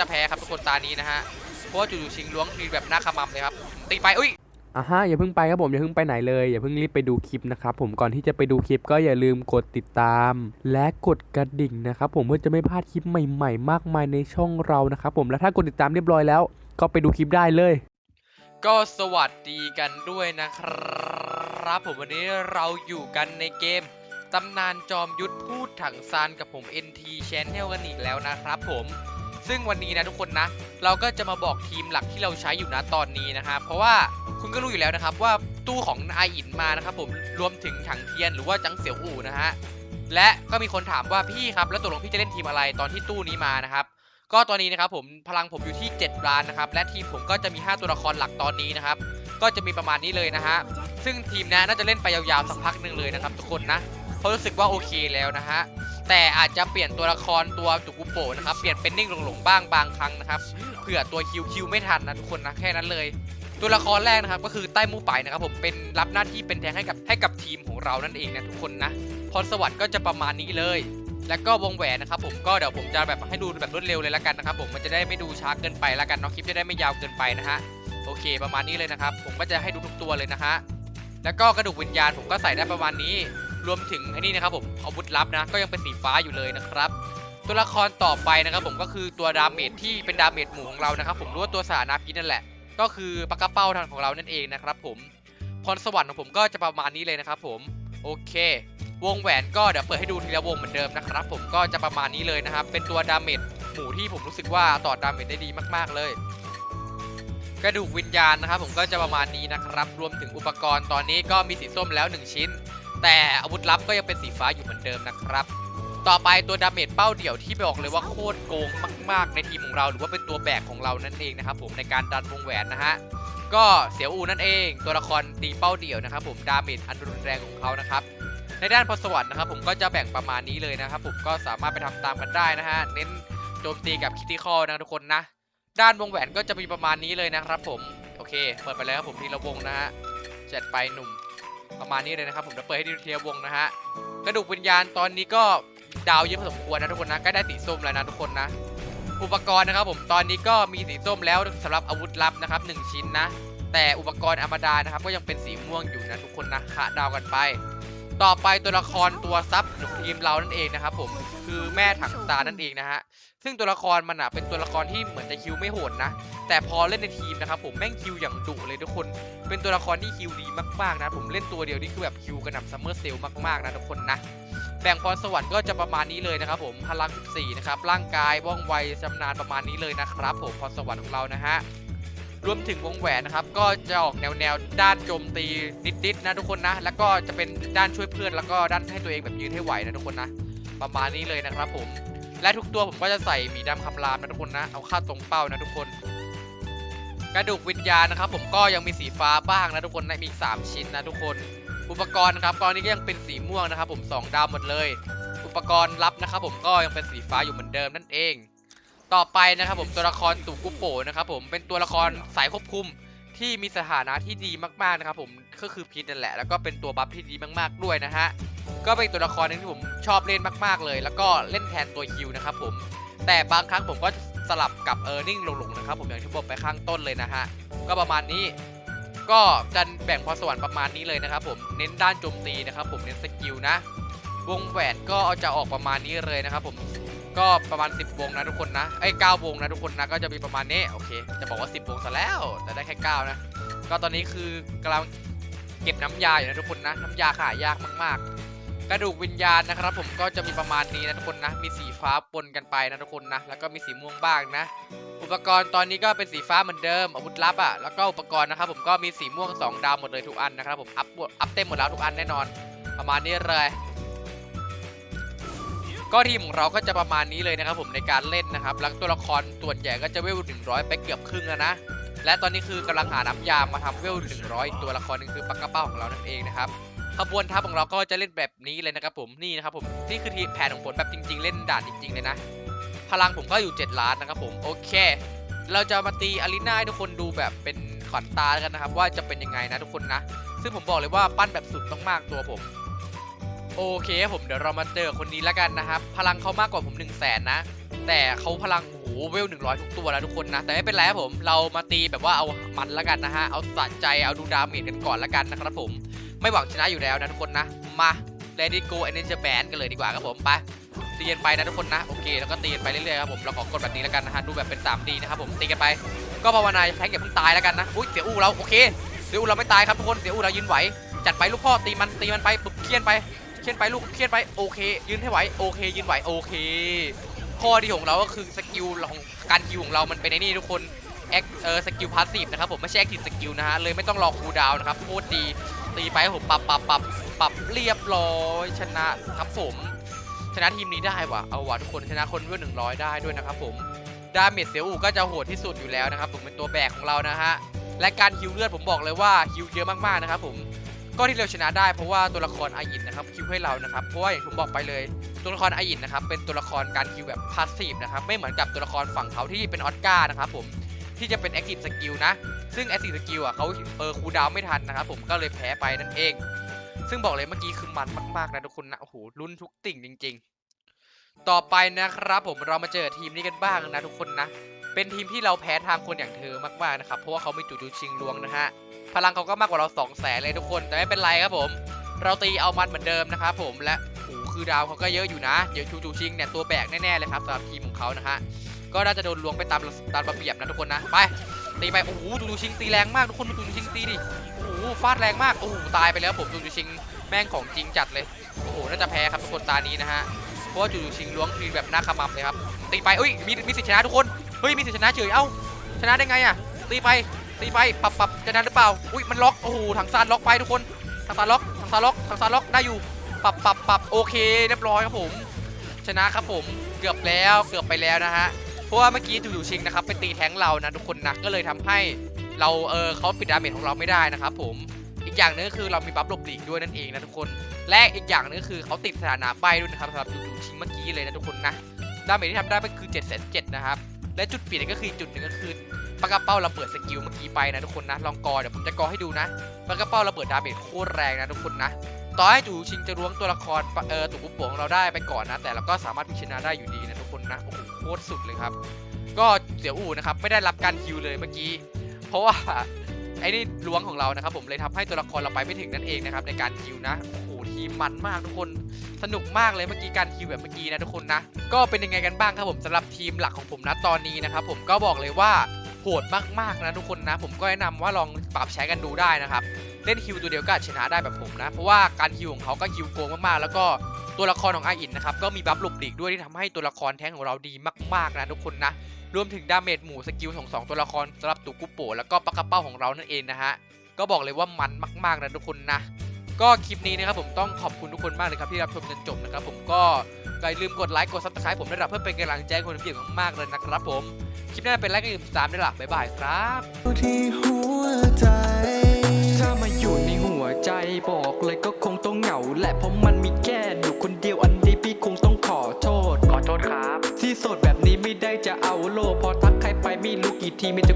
จะแพ้ครับทุกคนตานี้นะฮะ เพราะว่าจู่ๆชิงล้วงทีแบบหน้าขมำเลยครับ ตีไปอุ้ยอะฮะอย่าเพิ่งไปครับผมอย่าเพิ่งไปไหนเลยอย่าเพิ่งรีบไปดูคลิปนะครับผมก่อนที่จะไปดูคลิปก็อย่าลืมกดติดตาม และกดกระดิ่งนะครับผมเพื่อจะไม่พลาดคลิปใหม่ ๆ มากมายในช่องเรานะครับผมและถ้ากดติดตามเรียบร้อยแล้ว ก็ไปดูคลิปได้เลย ก็สวัสดีกันด้วยนะครับ ผมวันนี้เราอยู่กันในเกมตำนานจอมยุทธพูดถังซานกับผม NT Channel กันอีกแล้วนะครับผม ซึ่งวันนี้นะทุกคนนะ เราก็จะมาบอกทีมหลักที่เราใช้อยู่นะตอนนี้นะครับเพราะว่าคุณก็รู้อยู่แล้วนะครับว่าตู้ของนายอินมานะครับผมรวมถึงถังเทียนหรือว่าจังเสี่ยวอู่นะฮะและก็มีคนถามว่าพี่ครับแล้วตกลงพี่จะเล่นทีมอะไรตอนที่ตู้นี้มานะครับก็ตอนนี้นะครับผมพลังผมอยู่ที่ 7 ล้านนะครับและทีมผมก็จะมี 5 ตัวละครหลักตอนนี้นะครับก็จะมีประมาณนี้เลยนะฮะซึ่งทีมนี้น่าจะเล่นไปยาวๆสักพักหนึ่งเลยนะครับทุกคนนะเพราะรู้สึกว่าโอเคแล้วนะฮะ แต่อาจจะเปลี่ยนตัวละครตัวจุกุโปะนะครับ เปลี่ยนเป็นนิ่งหลงๆบ้างบางครั้งนะครับ เผื่อตัวคิวคิวไม่ทันนะทุกคนนะแค่นั้นเลย ตัวละครแรกนะครับก็คือใต้มูไปนะครับผมเป็นรับหน้าที่เป็นแทงให้กับให้กับทีมของเรานั่นเองนะทุกคนนะพรสวรรค์ก็จะประมาณนี้เลย แล้วก็วงแหวนนะครับผมก็เดี๋ยวผมจะแบบให้ดูแบบรวดเร็วเลยละกันนะครับผมมันจะได้ไม่ดูช้าเกินไปละกันเนาะคลิปจะได้ไม่ยาวเกินไปนะฮะโอเค ประมาณนี้เลยนะครับ ผมก็จะให้ดูทุกตัวเลยนะฮะแล้วก็กระดูกวิญญาณผมก็ใส่ได้ประมาณนี้ รวมถึงไอ้นี่นะครับผมอาวุธลับนะก็ยังเป็นสีฟ้าอยู่เลยนะครับ ตัวละครต่อไปนะครับผมก็คือตัวดาเมจที่เป็นดาเมจหมู่ของเรานะครับ ผมรู้ว่าตัวสานาพิษนั่นแหละ ก็คือปากกาเป้าทางของเรานั่นเองนะครับ ผมพรสวรรค์ของผมก็จะประมาณนี้เลยนะครับ ผมโอเค วงแหวนก็เดี๋ยวเปิดให้ดูทีละวงเหมือนเดิมนะครับ ผมก็จะประมาณนี้เลยนะครับ เป็นตัวดาเมจหมู่ที่ผมรู้สึกว่าต่อดาเมจได้ดีมาก ๆเลยกระดูกวิญญาณนะครับผมก็จะประมาณนี้นะครับ รวมถึงอุปกรณ์ตอนนี้ก็มีสีส้มแล้ว 1 ชิ้น แต่อาวุธลับก็ยังเป็นสีฟ้าอยู่เหมือนเดิมนะครับ ต่อไปตัวดาเมจเป้าเดี่ยวที่บอกเลยว่าโคตรโกงมาก ๆ ในทีมของเราหรือว่าเป็นตัวแบกของเรานั่นเองนะครับผมในการดันวงแหวนนะฮะก็เสียวอูนั่นเอง ตัวละครตีเป้าเดี่ยวนะครับผมดาเมจอันรุนแรงของเขานะครับในด้านพรสวรรค์นะครับผมก็จะแบ่งประมาณนี้เลยนะครับผมก็สามารถไปทำตามกันได้นะฮะเน้นโจมตีกับคิติคอลนะทุกคนนะ ด้านวงแหวนก็จะมีประมาณนี้เลยนะครับผมโอเคเปิดไปแล้วครับผมทีละวงนะฮะจัดไปหนุ่ม ประมาณนี้เลยนะครับ ผมจะเปิดให้ดูทียบวงนะฮะกระดูกวิญญาณตอนนี้ก็ดาวเยอะพอสมควรนะทุกคนนะใกล้ได้สีส้มแล้วนะทุกคนนะ อุปกรณ์นะครับผมตอนนี้ก็มีสีส้มแล้วสำหรับอาวุธลับนะครับหนึ่งชิ้นนะ แต่อุปกรณ์ธรรมดานะครับ ก็ยังเป็นสีม่วงอยู่นะทุกคนนะคะดาวกันไป ต่อไปตัวละครตัวซับของทีมเรานั่นเองนะครับผมคือแม่ถังตานั่นเองนะฮะซึ่งตัวละครมันอะเป็นตัวละครที่เหมือนจะคิวไม่โหดนะ แต่พอเล่นในทีมนะครับผมแม่งคิวอย่างดุเลยทุกคน เป็นตัวละครที่คิวดีมากๆนะผมเล่นตัวเดียวนี่คือแบบคิวกระหน่ำซัมเมอร์เซลมากๆนะทุกคนนะแบ่งพรสวรรค์ก็จะประมาณนี้เลยนะครับผมพลัง 14 นะครับ ร่างกายว่องไวชำนาญประมาณนี้เลยนะครับผมพรสวรรค์ของเรานะฮะ รวมถึงวงแหวนนะครับ ก็จะออกแนวแนวด้านโจมตีนิดๆนะทุกคนนะ แล้วก็จะเป็นด้านช่วยเพื่อนแล้วก็ด้านให้ตัวเองแบบยืนให้ไหวนะทุกคนนะ ประมาณนี้เลยนะครับผม และทุกตัวผมก็จะใส่หมีดำคำรามนะทุกคนนะ เอาเข้าตรงเป้านะทุกคน กระดูกวิญญาณนะครับ ผมก็ยังมีสีฟ้าบ้างนะทุกคนนะมี3ชิ้นนะทุกคน อุปกรณ์นะครับตอนนี้ก็ยังเป็นสีม่วงนะครับ ผม2ดาวหมดเลย อุปกรณ์ลับนะครับ ผมก็ยังเป็นสีฟ้าอยู่เหมือนเดิมนั่นเอง ต่อไปนะครับผมตัวละครตุกุโปนะครับผมเป็นตัวละครสายควบคุมที่มีสถานะที่ดีมากๆนะครับผมก็คือพีทนั่นแหละ แล้วก็เป็นตัวบัฟที่ดีมากๆด้วยนะฮะก็เป็นตัวละครหนึงที่ผมชอบเล่นมากๆเลย แล้วก็เล่นแทนตัวคิวนะครับผมแต่บางครั้งผมก็สลับกับเออร์นิ่งหลงๆนะครับผมอย่างที่บอกไปข้างต้นเลยนะฮะก็ประมาณนี้ก็จะแบ่งพรสวรรค์ประมาณนี้เลยนะครับผมเน้นด้านโจมตีนะครับผมเน้นสกิลนะวงแหวนก็จะออกประมาณนี้เลยนะครับผม ก็ประมาณ 10 วงนะทุกคนนะไอ้9วงนะทุกคนนะก็จะมีประมาณนี้โอเค จะบอกว่า 10 วงซะแล้วแต่ได้แค่ 9 นะ ก็ตอนนี้คือกำลังเก็บน้ำยาอยู่นะทุกคนนะน้ำยาขายยากมาก ๆ กระดูกวิญญาณนะครับผมก็จะมีประมาณนี้นะทุกคนนะ มีสีฟ้าปนกันไปนะทุกคนนะ แล้วก็มีสีม่วงบ้างนะ อุปกรณ์ตอนนี้ก็เป็นสีฟ้าเหมือนเดิมอาวุธลับอะแล้วก็อุปกรณ์นะครับผมก็มีสีม่วง 2 ดาวหมดเลยทุกอันนะครับผมอัพอัพเต็มหมดแล้วทุกอันแน่นอน ประมาณนี้เลย ก็ทีมของเราก็จะประมาณนี้เลยนะครับผมในการเล่นนะครับแล้วตัวละครส่วนใหญ่ก็จะเวล100 ไปเกือบครึ่งแล้วนะ และตอนนี้คือกำลังหาน้ำยามาทำเวล100อีกตัวละครหนึงคือปักกระเป้าของเรานั่นเองนะครับขบวนทัพของเราก็จะเล่นแบบนี้เลยนะครับผมนี่นะครับผมนี่คือทีแผนของผลแบบจริง ๆ เล่นด่านจริง ๆ เลยนะ พลังผมก็อยู่ 7 ล้านนะครับผมโอเค เราจะมาตีอารีนาให้ทุกคนดูแบบเป็นขวัญตาแล้วกันนะครับ ว่าจะเป็นยังไงนะทุกคนนะ ซึ่งผมบอกเลยว่าปั้นแบบสุดมากๆตัวผม โอเคผมเดี๋ยวเรามาเจอคนนี้แล้วกันนะครับ พลังเขามากกว่าผม1นึ่งแสนนะ แต่เขาพลังโอ้โหเวล100 ทุกตัวแล้วทุกคนนะ แต่ไม่เป็นไรครับผม เรามาตีแบบว่าเอามันและกันนะฮะ เอาสะใจ เอาดูดาเมจกันก่อนและกันนะครับผม ไม่หวังชนะอยู่แล้วนะทุกคนนะ มา Let it go and then band กันเลยดีกว่าครับผมไปตีกันไปนะทุกคนนะ โอเค แล้วก็ตีกันไปเรื่อยๆครับผม เราขอกดแบบนี้แล้วกันนะฮะ ดูแบบเป็น 3D นะครับผม ตีกันไป ก็ภาวนาแทงอย่าเพิ่งตายแล้วกันนะ อุ้ยเสียอูเรา โอเค เสียอูเราไม่ตายครับทุกคน เสียอูเรายืนไหว จัดไปลูกพ่อตีมัน ตีมันไปปุ๊บเคียนไป เคี่ยนไปลูกเคี่ยนไปโอเค ยืนให้ไหวโอเค ยืนไหวโอเค ข้อดีของเราก็คือสกิลของการคิวของเรามันเป็นนี่ทุกคนแอคเออสกิลพาสซีฟนะครับผมไม่ใช่แอคทีฟสกิลนะฮะเลยไม่ต้องรอคูลดาวน์นะครับโคตรดีตีไปครับผมปรับปรับปรับปรับเรียบร้อยชนะครับผมชนะทีมนี้ได้ว่ะเอาว่ะทุกคนชนะคนเวลหนึ่งร้อยได้ด้วยนะครับผมดาเมจเสียอูก็จะโหดที่สุดอยู่แล้วนะครับผมเป็นตัวแบกของเรานะฮะและการฮิวเลือดผมบอกเลยว่าฮิวเยอะมากๆนะครับผม ก็ที่เราชนะได้เพราะว่าตัวละครอายินนะครับคิวให้เรานะครับเพราะว่าอย่างผมบอกไปเลย ตัวละครอายินนะครับเป็นตัวละครการคิวแบบพาสซีฟนะครับไม่เหมือนกับตัวละครฝั่งเขาที่เป็นออสการ์นะครับผมที่จะเป็นแอคทีฟสกิลนะซึ่งแอคทีฟสกิลอะเขาเออคูลดาวน์ไม่ทันนะครับผมก็เลยแพ้ไปนั่นเอง ซึ่งบอกเลยเมื่อกี้คือมันมากๆนะทุกคนนะโอ้โหลุ้นทุกติ่งจริง ๆ ต่อไปนะครับผมเรามาเจอทีมนี้กันบ้างนะทุกคนนะเป็นทีมที่เราแพ้ทางคนอย่างเธอมากๆนะครับเพราะว่าเขามีจูจูชิงลวงนะฮะ พลังเขาก็มากกว่าเรา2 0 0แสนเลยทุกคน แต่ไม่เป็นไรครับผม เราตีเอามันเหมือนเดิมนะครับผม และโอ้คือดาวเขาก็เยอะอยู่นะ เดี๋ยวจูจูชิงเนี่ยตัวแบกแน่ๆเลยครับสำหรับทีมของเขานะฮะ ก็น่าจะโดนลวงไปตามตามระเบียบนะทุกคนนะ ไป ตีไป โอ้โหจูจูชิงตีแรงมากทุกคนดูจูจูชิงตีดิ โอ้โหฟาดแรงมาก โอ้โหตายไปแล้วผมจูจูชิงแม่งของจริงจัดเลย โอ้โห น่าจะแพ้ครับทุกคนตานี้นะฮะ เพราะว่าจูจูชิงล้วงทีแบบหน้าขมำเลยครับ ตีไปเอ้ย มีมีสิทธิชนะทุกคน เฮ้ย มีสิทธิชนะเฉย เอ้า ชนะได้ไงอะตีไป ตีไปปรับปรับจะนั้นหรือเปล่าอุ้ยมันล็อกโอ้โหถังซานล็อกไปทุกคนทางซานล็อกทางซานล็อกทางซานล็อกได้อยู่ปรับปรับปรับโอเคเรียบร้อยครับผม ชนะครับผมเกือบแล้วเกือบไปแล้วนะฮะเพราะว่าเมื่อกี้จู่ๆชิงนะครับไปตีแทงเรานะทุกคนนะก็เลยทำให้เราเออเขาปิดดาเมจของเราไม่ได้นะครับผมอีกอย่างหนึงก็คือเรามีบัฟหลบหลีกด้วยนั่นเองนะทุกคนและอีกอย่างหนึงก็คือเขาติดสถานะใบด้วยนะครับสำหรับจู่ๆชิงเมื่อกี้เลยนะทุกคนนะดาเมจที่ทำได้ก็คือ7 7 0 0นเจ็ดนะครับและจุดเปลี่ยนก็คือจุดหนึ่งก็คือ ปากระเป้าเราเปิดสกิลเมื่อกี้ไปนะทุกคนนะลองกอเดี๋ยวผมจะกอให้ดูนะปากระเป้าระเบิดดาเมจโคตรแรงนะทุกคนนะต่อให้จู่ชิงจะล้วงตัวละครเออตุกกุป่งเราได้ไปก่อนนะ แต่เราก็สามารถพิชนะได้อยู่ดีนะทุกคนนะโอ้โหโคตรสุดเลยครับ ก็เสียวอู่นะครับไม่ได้รับการคิวเลยเมื่อกี้ เพราะว่าไอ้นี่ล้วงของเรานะครับ ผมเลยทำให้ตัวละครเราไปไม่ถึงนั่นเองนะครับในการคิวนะโอ้โหทีมมันมากทุกคนสนุกมากเลยเมื่อกี้การคิวแบบเมื่อกี้นะทุกคนนะ ก็เป็นยังไงกันบ้างครับผมสำหรับทีมหลักของผมนะตอนนี้นะครับผมก็บอกเลยว่า โหดมากๆนะทุกคนนะ ผมก็แนะนำว่าลองปรับใช้กันดูได้นะครับ เล่นฮิวตัวเดียวก็ชนะได้แบบผมนะ เพราะว่าการฮิวของเขาก็ฮิวโกงมากๆ แล้วก็ตัวละครของอาอินนะครับก็มีบัฟหลบหลีกด้วยที่ทำให้ตัวละครแท้งของเราดีมากๆนะทุกคนนะรวมถึงดาเมจหมู่สกิลของสองตัวละครสำหรับตุกุโปะแล้วก็ปากกระเป้าของเรานั่นเองนะฮะก็บอกเลยว่ามันมากๆนะทุกคนนะก็คลิปนี้นะครับผมต้องขอบคุณทุกคนมากเลยครับที่รับชมจนจบนะครับผมก็ ก็อย่าลืมกดไลค์กดซับสไครป์ผมด้วยนะเพื่อเป็นกำลังใจคนทำเกี่ยวมากเลยนะครับ ผมคลิปหน้าเป็นไลค์กันอีกตามด้วยลักบ๊ายบายครับใจบอกเลยก็คงต้องเหงาและเพราะมันมีแค่อยู่คนเดียวอันนี้พี่คงต้องขอโทษขอโทษครับ ที่โสดแบบนี้ไม่ได้จะเอาโลพอทักใครไปไม่รู้กี่ทีมีแต่